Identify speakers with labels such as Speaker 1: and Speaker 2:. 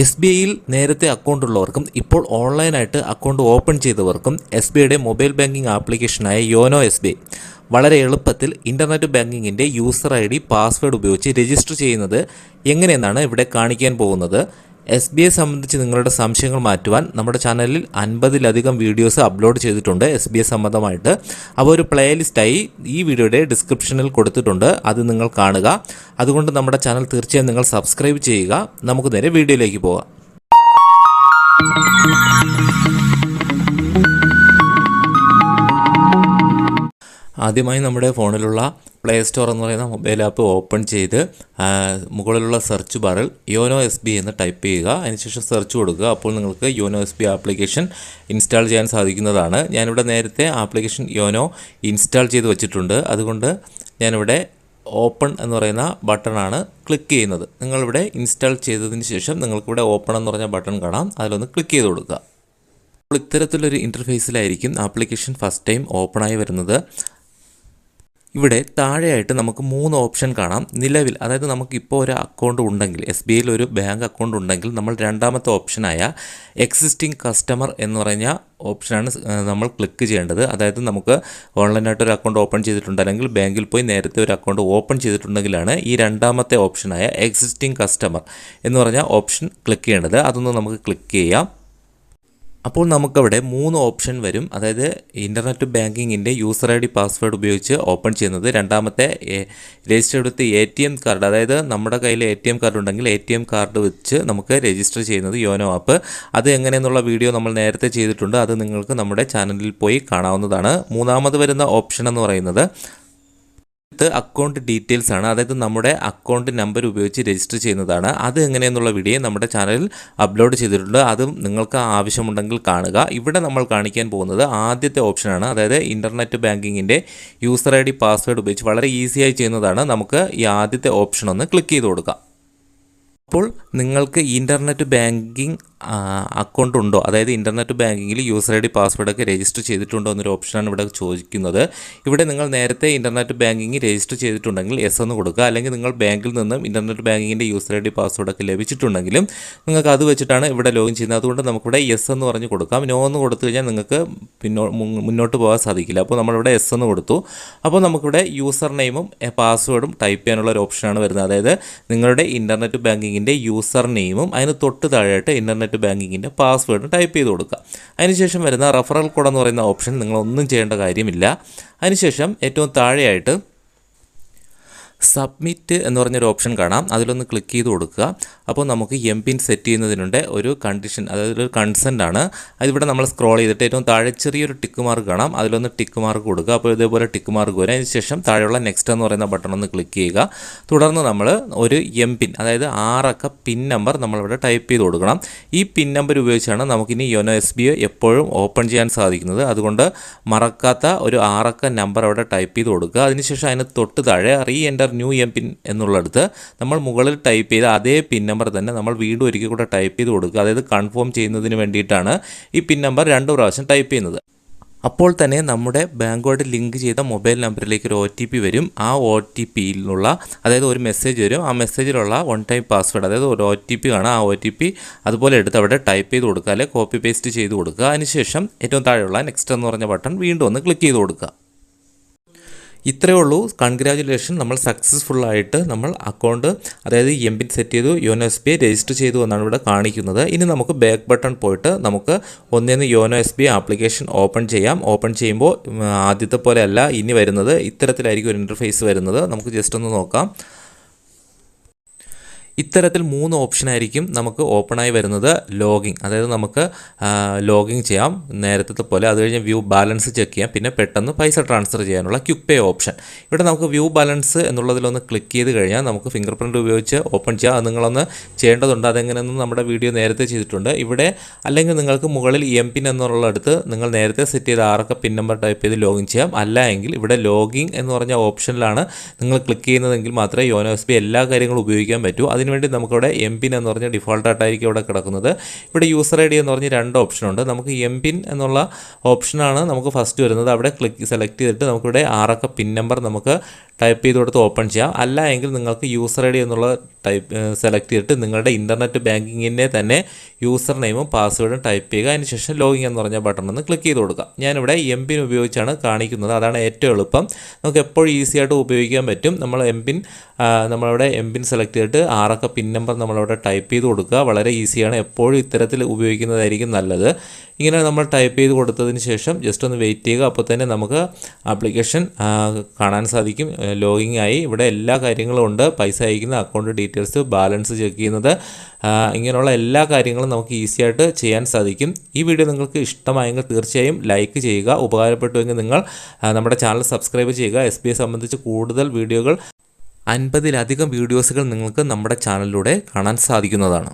Speaker 1: S B ഐയിൽ നേരത്തെ account ഉള്ളവർക്കും ഇപ്പോൾ ഓൺലൈനായിട്ട് അക്കൗണ്ട് ഓപ്പൺ ചെയ്തവർക്കും എസ് ബി ഐയുടെ മൊബൈൽ ബാങ്കിംഗ് ആപ്ലിക്കേഷനായ യോനോ എസ് ബി വളരെ എളുപ്പത്തിൽ ഇന്റർനെറ്റ് ബാങ്കിങ്ങിന്റെ യൂസർ ഐ ഡി പാസ്വേഡ് ഉപയോഗിച്ച് രജിസ്റ്റർ ചെയ്യുന്നത് എങ്ങനെയെന്നാണ് ഇവിടെ കാണിക്കാൻ പോകുന്നത്. എസ് ബി ഐ സംബന്ധിച്ച് നിങ്ങളുടെ സംശയങ്ങൾ മാറ്റുവാൻ നമ്മുടെ ചാനലിൽ അൻപതിലധികം വീഡിയോസ് അപ്ലോഡ് ചെയ്തിട്ടുണ്ട് എസ് ബി ഐ സംബന്ധമായിട്ട്. അപ്പോൾ ഒരു പ്ലേലിസ്റ്റായി ഈ വീഡിയോയുടെ ഡിസ്ക്രിപ്ഷനിൽ കൊടുത്തിട്ടുണ്ട്. അത് നിങ്ങൾ കാണുക. അതുകൊണ്ട് നമ്മുടെ ചാനൽ തീർച്ചയായും നിങ്ങൾ സബ്സ്ക്രൈബ് ചെയ്യുക. നമുക്ക് നേരെ വീഡിയോയിലേക്ക് പോകാം. ആദ്യമായി നമ്മുടെ ഫോണിലുള്ള പ്ലേ സ്റ്റോർ എന്ന് പറയുന്ന മൊബൈൽ ആപ്പ് ഓപ്പൺ ചെയ്ത് മുകളിലുള്ള സെർച്ച് ബാറിൽ യോനോ എസ് ബി എന്ന് ടൈപ്പ് ചെയ്യുക. അതിനുശേഷം സെർച്ച് കൊടുക്കുക. അപ്പോൾ നിങ്ങൾക്ക് YONO S B application install ചെയ്യാൻ സാധിക്കുന്നതാണ്. ഞാനിവിടെ നേരത്തെ ആപ്ലിക്കേഷൻ യോനോ ഇൻസ്റ്റാൾ ചെയ്ത് വെച്ചിട്ടുണ്ട്. അതുകൊണ്ട് ഞാനിവിടെ ഓപ്പൺ എന്ന് പറയുന്ന ബട്ടണാണ് ക്ലിക്ക് ചെയ്യുന്നത്. നിങ്ങളിവിടെ ഇൻസ്റ്റാൾ ചെയ്തതിന് ശേഷം നിങ്ങൾക്കിവിടെ ഓപ്പൺ എന്ന് പറഞ്ഞ ബട്ടൺ കാണാം. അതിലൊന്ന് ക്ലിക്ക് ചെയ്ത് കൊടുക്കുക. അപ്പോൾ ഇത്തരത്തിലൊരു ഇന്റർഫേസിലായിരിക്കും ആപ്ലിക്കേഷൻ ഫസ്റ്റ് ടൈം ഓപ്പണായി വരുന്നത്. ഇവിടെ താഴെയായിട്ട് നമുക്ക് മൂന്ന് ഓപ്ഷൻ കാണാം. നിലവിൽ അതായത് നമുക്ക് ഇപ്പോൾ ഒരു അക്കൗണ്ട് ഉണ്ടെങ്കിൽ എസ് ബി ഐയിൽ ഒരു ബാങ്ക് അക്കൗണ്ട് ഉണ്ടെങ്കിൽ നമ്മൾ രണ്ടാമത്തെ ഓപ്ഷനായ എക്സിസ്റ്റിംഗ് കസ്റ്റമർ എന്ന് പറഞ്ഞ ഓപ്ഷനാണ് നമ്മൾ ക്ലിക്ക് ചെയ്യേണ്ടത്. അതായത് നമുക്ക് ഓൺലൈനായിട്ട് ഒരു അക്കൗണ്ട് ഓപ്പൺ ചെയ്തിട്ടുണ്ട് അല്ലെങ്കിൽ ബാങ്കിൽ പോയി നേരത്തെ ഒരു അക്കൗണ്ട് ഓപ്പൺ ചെയ്തിട്ടുണ്ടെങ്കിലാണ് ഈ രണ്ടാമത്തെ ഓപ്ഷനായ എക്സിസ്റ്റിംഗ് കസ്റ്റമർ എന്ന് പറഞ്ഞ ഓപ്ഷൻ ക്ലിക്ക് ചെയ്യേണ്ടത്. അതൊന്ന് നമുക്ക് ക്ലിക്ക് ചെയ്യാം. അപ്പോൾ നമുക്കവിടെ മൂന്ന് ഓപ്ഷൻ വരും. അതായത് ഇന്റർനെറ്റ് ബാങ്കിങ്ങിന്റെ യൂസർ ഐ ഡി പാസ്വേഡ് ഉപയോഗിച്ച് ഓപ്പൺ ചെയ്യുന്നത്. രണ്ടാമത്തെ രജിസ്റ്റർ എടുത്ത് എ ടി എം കാർഡ് അതായത് നമ്മുടെ കയ്യിൽ എ ടി എം കാർഡ് ഉണ്ടെങ്കിൽ എ ടി എം കാർഡ് വെച്ച് നമുക്ക് രജിസ്റ്റർ ചെയ്യുന്നത് യോനോ ആപ്പ് അത് എങ്ങനെയെന്നുള്ള വീഡിയോ നമ്മൾ നേരത്തെ ചെയ്തിട്ടുണ്ട്. അത് നിങ്ങൾക്ക് നമ്മുടെ ചാനലിൽ പോയി കാണാവുന്നതാണ്. മൂന്നാമത് വരുന്ന ഓപ്ഷൻ എന്ന് പറയുന്നത് ഇത് അക്കൗണ്ട് ഡീറ്റെയിൽസ് ആണ്. അതായത് നമ്മുടെ അക്കൗണ്ട് നമ്പർ ഉപയോഗിച്ച് രജിസ്റ്റർ ചെയ്യുന്നതാണ്. അത് എങ്ങനെയെന്നുള്ള വീഡിയോ നമ്മുടെ ചാനലിൽ അപ്ലോഡ് ചെയ്തിട്ടുണ്ട്. അതും നിങ്ങൾക്ക് ആവശ്യമുണ്ടെങ്കിൽ കാണുക. ഇവിടെ നമ്മൾ കാണിക്കാൻ പോകുന്നത് ആദ്യത്തെ ഓപ്ഷനാണ് അതായത് ഇന്റർനെറ്റ് ബാങ്കിങ്ങിന്റെ യൂസർ ഐ ഡി പാസ്വേഡ് ഉപയോഗിച്ച് വളരെ ഈസിയായി ചെയ്യുന്നതാണ്. നമുക്ക് ഈ ആദ്യത്തെ ഓപ്ഷൻ ഒന്ന് ക്ലിക്ക് ചെയ്ത് കൊടുക്കാം. അപ്പോൾ നിങ്ങൾക്ക് ഇന്റർനെറ്റ് ബാങ്കിങ് അക്കൗണ്ട് ഉണ്ടോ? അതായത് ഇന്റർനെറ്റ് ബാങ്കിങ്ങിൽ യൂസർ ഐ ഡി പാസ്വേഡൊക്കെ രജിസ്റ്റർ ചെയ്തിട്ടുണ്ടോ എന്നൊരു ഓപ്ഷനാണ് ഇവിടെ ചോദിക്കുന്നത്. ഇവിടെ നിങ്ങൾ നേരത്തെ ഇന്റർനെറ്റ് ബാങ്കിങ് രജിസ്റ്റർ ചെയ്തിട്ടുണ്ടെങ്കിൽ എസ് എന്ന് കൊടുക്കുക. അല്ലെങ്കിൽ നിങ്ങൾ ബാങ്കിൽ നിന്നും ഇന്റർനെറ്റ് ബാങ്കിങ്ങിന്റെ യൂസർ ഐ ഡി പാസ്വേഡൊക്കെ ലഭിച്ചിട്ടുണ്ടെങ്കിലും നിങ്ങൾക്ക് അത് വെച്ചിട്ടാണ് ഇവിടെ ലോഗിൻ ചെയ്യുന്നത്. അതുകൊണ്ട് നമുക്കിവിടെ എസ് എന്ന് പറഞ്ഞ് കൊടുക്കാം. നോ എന്ന് കൊടുത്തു കഴിഞ്ഞാൽ നിങ്ങൾക്ക് പിന്നോ മുന്നോട്ട് പോകാൻ സാധിക്കില്ല. അപ്പോൾ നമ്മളിവിടെ എസ് എന്ന് കൊടുത്തു. അപ്പോൾ നമുക്കിവിടെ യൂസർ നെയിമും പാസ്വേഡും ടൈപ്പ് ചെയ്യാനുള്ള ഒരു ഓപ്ഷനാണ് വരുന്നത്. അതായത് നിങ്ങളുടെ ഇന്റർനെറ്റ് ബാങ്കിങ്ങിന്റെ യൂസർ നെയിമും അതിന് തൊട്ട് താഴെയായിട്ട് ഇന്റർനെറ്റ് ബാങ്കിങ്ങിന്റെ പാസ്വേഡ് ടൈപ്പ് ചെയ്ത് കൊടുക്കുക. അതിനുശേഷം വരുന്ന റഫറൽ കോഡ് എന്ന് പറയുന്ന ഓപ്ഷൻ നിങ്ങളൊന്നും ചെയ്യേണ്ട കാര്യമില്ല. അതിനുശേഷം ഏറ്റവും താഴെയായിട്ട് സബ്മിറ്റ് എന്ന് പറഞ്ഞൊരു ഓപ്ഷൻ കാണാം. അതിലൊന്ന് ക്ലിക്ക് ചെയ്ത് കൊടുക്കുക. അപ്പോൾ നമുക്ക് എം പിൻ സെറ്റ് ചെയ്യുന്നതിനുണ്ട് ഒരു കണ്ടീഷൻ അതായത് ഒരു കൺസെന്റ് ആണ്. അതിവിടെ നമ്മൾ സ്ക്രോൾ ചെയ്തിട്ട് ഏറ്റവും താഴെ ചെറിയൊരു ടിക്ക് മാർക്ക് കാണാം. അതിലൊന്ന് ടിക്ക് മാർക്ക് കൊടുക്കുക. അപ്പോൾ ഇതേപോലെ ടിക്ക് മാർക്ക് വരും. അതിന് ശേഷം താഴെയുള്ള നെക്സ്റ്റ് എന്ന് പറയുന്ന ബട്ടൺ ഒന്ന് ക്ലിക്ക് ചെയ്യുക. തുടർന്ന് നമ്മൾ ഒരു എം പിൻ അതായത് ആറക്ക പിൻ നമ്പർ നമ്മളിവിടെ ടൈപ്പ് ചെയ്ത് കൊടുക്കണം. ഈ പിൻ നമ്പർ ഉപയോഗിച്ചാണ് നമുക്കിനി യോനോ എസ് ബി എപ്പോഴും ഓപ്പൺ ചെയ്യാൻ സാധിക്കുന്നത്. അതുകൊണ്ട് മറക്കാത്ത ഒരു ആറക്ക നമ്പർ അവിടെ ടൈപ്പ് ചെയ്ത് കൊടുക്കുക. അതിനുശേഷം അതിന് തൊട്ട് താഴെ re enter new M pin എന്നുള്ളടുത്ത് നമ്മൾ മുകളിൽ ടൈപ്പ് ചെയ്ത അതേ പിൻ നമ്പർ തന്നെ നമ്മൾ വീണ്ടും ഒരിക്കൽ കൂടെ ടൈപ്പ് ചെയ്ത് കൊടുക്കുക. അതായത് കൺഫേം ചെയ്യുന്നതിന് വേണ്ടിയിട്ടാണ് ഈ പിൻ നമ്പർ രണ്ട് പ്രാവശ്യം ടൈപ്പ് ചെയ്യുന്നത്. അപ്പോൾ തന്നെ നമ്മുടെ ബാങ്കുമായിട്ട് ലിങ്ക് ചെയ്ത മൊബൈൽ നമ്പറിലേക്ക് ഒരു ഒ ടി പി വരും. ആ ഒ ടി പിയിലുള്ള അതായത് ഒരു മെസ്സേജ് വരും. ആ മെസ്സേജിലുള്ള വൺ ടൈം പാസ്വേഡ് അതായത് ഒരു ഒ ടി പി ആണ്. ആ ഒ ടി പി അതുപോലെ എടുത്ത് അവിടെ ടൈപ്പ് ചെയ്ത് കൊടുക്കുക. അല്ലെങ്കിൽ കോപ്പി പേസ്റ്റ് ചെയ്ത് കൊടുക്കുക. അതിനുശേഷം ഏറ്റവും താഴെയുള്ള നെക്സ്റ്റ് എന്ന് പറഞ്ഞ ബട്ടൺ വീണ്ടും ഒന്ന് ക്ലിക്ക് ചെയ്ത് കൊടുക്കുക. ഇത്രയേ ഉള്ളൂ. കൺഗ്രാജുലേഷൻ നമ്മൾ സക്സസ്ഫുള്ളായിട്ട് നമ്മൾ അക്കൗണ്ട് അതായത് എം പിൻ സെറ്റ് ചെയ്തു YONO S B I register ചെയ്തു എന്നാണ് ഇവിടെ കാണിക്കുന്നത്. ഇനി നമുക്ക് ബാക്ക് ബട്ടൺ പോയിട്ട് നമുക്ക് ഒന്നേന്ന് YONO S B application open ചെയ്യാം. ഓപ്പൺ ചെയ്യുമ്പോൾ ആദ്യത്തെ പോലെയല്ല ഇനി വരുന്നത് ഇത്തരത്തിലായിരിക്കും ഒരു ഇന്റർഫേസ് വരുന്നത്. നമുക്ക് ജസ്റ്റ് ഒന്ന് നോക്കാം. ഇത്തരത്തിൽ മൂന്ന് ഓപ്ഷനായിരിക്കും നമുക്ക് ഓപ്പണായി വരുന്നത് ലോഗിങ് അതായത് നമുക്ക് ലോഗിങ് ചെയ്യാം നേരത്തെ പോലെ. അത് കഴിഞ്ഞ് വ്യൂ ബാലൻസ് ചെക്ക് ചെയ്യാം. പിന്നെ പെട്ടെന്ന് പൈസ ട്രാൻസ്ഫർ ചെയ്യാനുള്ള ക്വിക്ക് പേ ഓപ്ഷൻ ഇവിടെ നമുക്ക് വ്യൂ ബാലൻസ് എന്നുള്ളതിലൊന്ന് ക്ലിക്ക് ചെയ്ത് കഴിഞ്ഞാൽ നമുക്ക് ഫിംഗർ പ്രിന്റ് ഉപയോഗിച്ച് ഓപ്പൺ ചെയ്യാം. അത് നിങ്ങളൊന്ന് ചെയ്യേണ്ടതുണ്ട്. അതെങ്ങനെയെന്ന് നമ്മുടെ വീഡിയോ നേരത്തെ ചെയ്തിട്ടുണ്ട്. ഇവിടെ അല്ലെങ്കിൽ നിങ്ങൾക്ക് മുകളിൽ എം പിൻ എന്നുള്ളടുത്ത് നിങ്ങൾ നേരത്തെ സെറ്റ് ചെയ്ത ആറൊക്കെ പിൻ നമ്പർ ടൈപ്പ് ചെയ്ത് ലോഗിൻ ചെയ്യാം. അല്ല എങ്കിൽ ഇവിടെ ലോഗിങ് എന്ന് പറഞ്ഞ ഓപ്ഷനിലാണ് നിങ്ങൾ ക്ലിക്ക് ചെയ്യുന്നതെങ്കിൽ മാത്രമേ യോനോ എസ് ബി എല്ലാ കാര്യങ്ങളും ഉപയോഗിക്കാൻ പറ്റൂ. അതിനുവേണ്ടി നമുക്കിവിടെ എം പിൻ എന്ന് പറഞ്ഞ ഡിഫോൾട്ടായിട്ടായിരിക്കും ഇവിടെ കിടക്കുന്നത്. ഇവിടെ യൂസർ ഐ ഡി എന്ന് പറഞ്ഞ് രണ്ട് ഓപ്ഷനുണ്ട് നമുക്ക് എം പിൻ എന്നുള്ള ഓപ്ഷനാണ് നമുക്ക് ഫസ്റ്റ് വരുന്നത്. അവിടെ ക്ലിക്ക് സെലക്ട് ചെയ്തിട്ട് നമുക്കിവിടെ ആറക്ക പിൻ നമ്പർ നമുക്ക് ടൈപ്പ് ചെയ്ത് കൊടുത്ത് ഓപ്പൺ ചെയ്യാം. അല്ല എങ്കിൽ നിങ്ങൾക്ക് യൂസർ ഐ ഡി എന്നുള്ള ടൈപ്പ് സെലക്ട് ചെയ്തിട്ട് നിങ്ങളുടെ ഇന്റർനെറ്റ് ബാങ്കിങ്ങിന്റെ തന്നെ യൂസർ നെയിമും പാസ്വേഡും ടൈപ്പ് ചെയ്യുക. അതിനുശേഷം ലോഗിൻ എന്ന് പറഞ്ഞ ബട്ടൺ ഒന്ന് ക്ലിക്ക് ചെയ്ത് കൊടുക്കുക. ഞാനിവിടെ എം പിൻ ഉപയോഗിച്ചാണ് കാണിക്കുന്നത്. അതാണ് ഏറ്റവും എളുപ്പം. നമുക്ക് എപ്പോഴും ഈസി ആയിട്ട് ഉപയോഗിക്കാൻ പറ്റും. നമ്മൾ എം പിൻ നമ്മളവിടെ എം പിൻ സെലക്ട് ചെയ്തിട്ട് ആറൊക്കെ പിൻ നമ്പർ നമ്മളവിടെ ടൈപ്പ് ചെയ്ത് കൊടുക്കുക. വളരെ ഈസിയാണ് എപ്പോഴും ഇത്തരത്തിൽ ഉപയോഗിക്കുന്നതായിരിക്കും നല്ലത്. ഇങ്ങനെ നമ്മൾ ടൈപ്പ് ചെയ്ത് കൊടുത്തതിന് ശേഷം ജസ്റ്റ് ഒന്ന് വെയിറ്റ് ചെയ്യുക. അപ്പോൾ തന്നെ നമുക്ക് ആപ്ലിക്കേഷൻ കാണാൻ സാധിക്കും. ലോഗിങ് ആയി. ഇവിടെ എല്ലാ കാര്യങ്ങളും ഉണ്ട്. പൈസ അയക്കുന്ന അക്കൗണ്ട് ഡീറ്റെയിൽസ് ബാലൻസ് ചെക്ക് ചെയ്യുന്നത് ഇങ്ങനെയുള്ള എല്ലാ കാര്യങ്ങളും നമുക്ക് ഈസി ആയിട്ട് ചെയ്യാൻ സാധിക്കും. ഈ വീഡിയോ നിങ്ങൾക്ക് ഇഷ്ടമായെങ്കിൽ തീർച്ചയായും ലൈക്ക് ചെയ്യുക. ഉപകാരപ്പെട്ടുവെങ്കിൽ നിങ്ങൾ നമ്മുടെ ചാനൽ സബ്സ്ക്രൈബ് ചെയ്യുക. എസ് ബി സംബന്ധിച്ച് കൂടുതൽ വീഡിയോകൾ അൻപതിലധികം വീഡിയോസുകൾ നിങ്ങൾക്ക് നമ്മുടെ ചാനലിലൂടെ കാണാൻ സാധിക്കുന്നതാണ്.